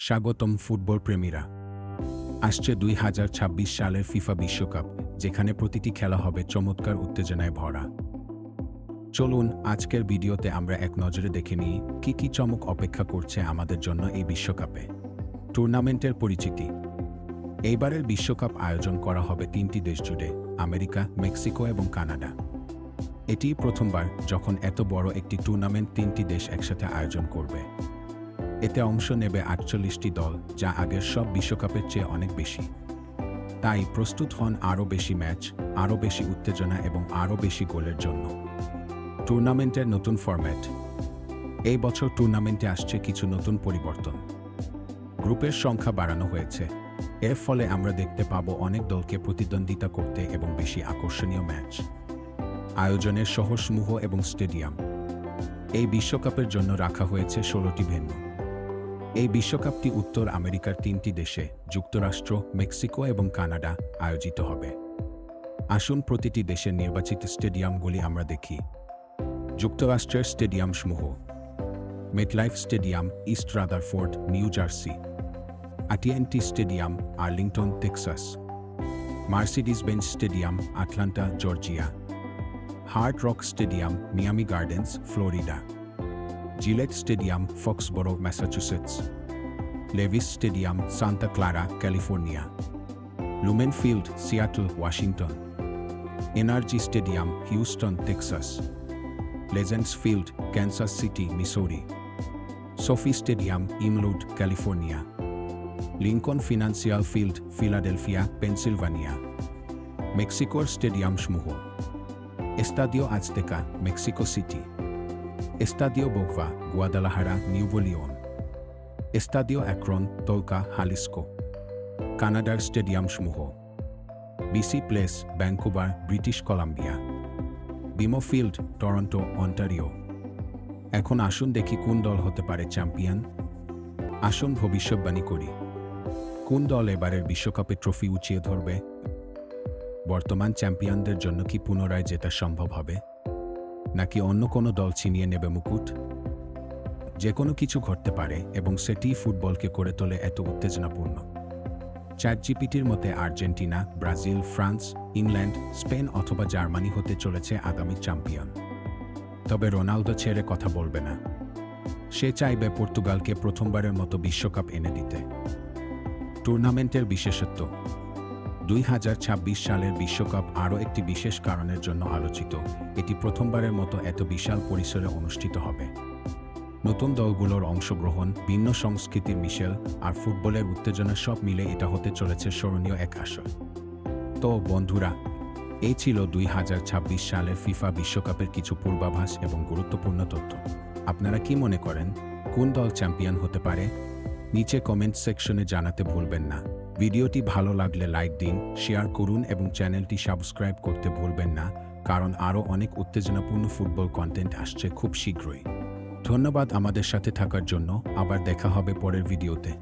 স্বাগতম ফুটবল প্রেমীরা। আসছে দুই হাজার ছাব্বিশ সালের ফিফা বিশ্বকাপ, যেখানে প্রতিটি খেলা হবে চমৎকার উত্তেজনায় ভরা। চলুন, আজকের ভিডিওতে আমরা এক নজরে দেখে নিই, কী কী চমক অপেক্ষা করছে আমাদের জন্য এই বিশ্বকাপে। টুর্নামেন্টের পরিচিতি। এইবারের বিশ্বকাপ আয়োজন করা হবে তিনটি দেশ জুড়ে, আমেরিকা, মেক্সিকো এবং কানাডা। এটি প্রথমবার যখন এত বড় একটি টুর্নামেন্ট তিনটি দেশ একসাথে আয়োজন করবে। এতে অংশ নেবে আটচল্লিশটি দল, যা আগের সব বিশ্বকাপের চেয়ে অনেক বেশি। তাই প্রস্তুত হন আরও বেশি ম্যাচ, আরও বেশি উত্তেজনা এবং আরও বেশি গোলের জন্য। টুর্নামেন্টের নতুন ফরম্যাট। এই বছর টুর্নামেন্টে আসছে কিছু নতুন পরিবর্তন। গ্রুপের সংখ্যা বাড়ানো হয়েছে। এর ফলে আমরা দেখতে পাবো অনেক দলকে প্রতিদ্বন্দ্বিতা করতে এবং বেশি আকর্ষণীয় ম্যাচ। আয়োজনের শহরসমূহ এবং স্টেডিয়াম। এই বিশ্বকাপের জন্য রাখা হয়েছে ষোলোটি ভেন্যু। এই বিশ্বকাপটি উত্তর আমেরিকার তিনটি দেশে, যুক্তরাষ্ট্র, মেক্সিকো এবং কানাডা, আয়োজিত হবে। আসুন প্রতিটি দেশের নির্বাচিত স্টেডিয়ামগুলি আমরা দেখি। যুক্তরাষ্ট্রের স্টেডিয়ামসমূহ MetLife stadium East Rutherford New Jersey আটিএনটি stadium Arlington Texas Mercedes Benz stadium Atlanta Georgia Hard Rock stadium Miami Gardens Florida Gillette Stadium, Foxborough, Massachusetts. Levis Stadium, Santa Clara, California. Lumen Field, Seattle, Washington. Energy Stadium, Houston, Texas. Legends Field, Kansas City, Missouri. Sophie Stadium, Imlud, California. Lincoln Financial Field, Philadelphia, Pennsylvania. Mexico Stadium Shmuho. Estadio Azteca, Mexico City. Estadio Bogva, Guadalajara, Nuevo León. Estadio Akron, Tolka, Jalisco. কানাডার stadium সমূহ BC Place Vancouver British Columbia BMO Field Toronto Ontario এখন আসুন দেখি কোন দল হতে পারে champion. আসুন ভবিষ্যৎবাণী করি। কোন দল এবারের বিশ্বকাপে ট্রফি উঁচিয়ে ধরবে? বর্তমান চ্যাম্পিয়নদের জন্য কি পুনরায় জেতা সম্ভব হবে? নাকি অন্য কোনো দল ছিনিয়ে নেবে মুকুট? যে কোনো কিছু ঘটতে পারে এবং সেটি ফুটবলকে করে তোলে এত উত্তেজনাপূর্ণ। চ্যাট জিপিটির মতে Argentina, Brazil, France, England, Spain অথবা জার্মানি হতে চলেছে আগামী চ্যাম্পিয়ন। তবে রোনালদো ছেড়ে কথা বলবে না। সে চাইবে পর্তুগালকে প্রথমবারের মতো বিশ্বকাপ এনে দিতে। টুর্নামেন্টের বিশেষত্ব দুই হাজার ছাব্বিশ সালের বিশ্বকাপ আরও একটি বিশেষ কারণের জন্য আলোচিত। এটি প্রথমবারের মতো এত বিশাল পরিসরে অনুষ্ঠিত হবে। নতুন দলগুলোর অংশগ্রহণ, ভিন্ন সংস্কৃতির মিশেল আর ফুটবলের উত্তেজনা সব মিলে এটা হতে চলেছে স্মরণীয় এক আসর। তো বন্ধুরা, এই ছিল দুই হাজার ছাব্বিশ সালের ফিফা বিশ্বকাপের কিছু পূর্বাভাস এবং গুরুত্বপূর্ণ তথ্য। আপনারা কি মনে করেন, কোন দল চ্যাম্পিয়ন হতে পারে? নিচে কমেন্ট সেকশনে জানাতে ভুলবেন না। ভিডিওটি ভালো লাগলে লাইক দিন, শেয়ার করুন এবং চ্যানেলটি সাবস্ক্রাইব করতে ভুলবেন না, কারণ আরও অনেক উত্তেজনাপূর্ণ ফুটবল কন্টেন্ট আসছে খুব শীঘ্রই। ধন্যবাদ আমাদের সাথে থাকার জন্য, আবার দেখা হবে পরের ভিডিওতে।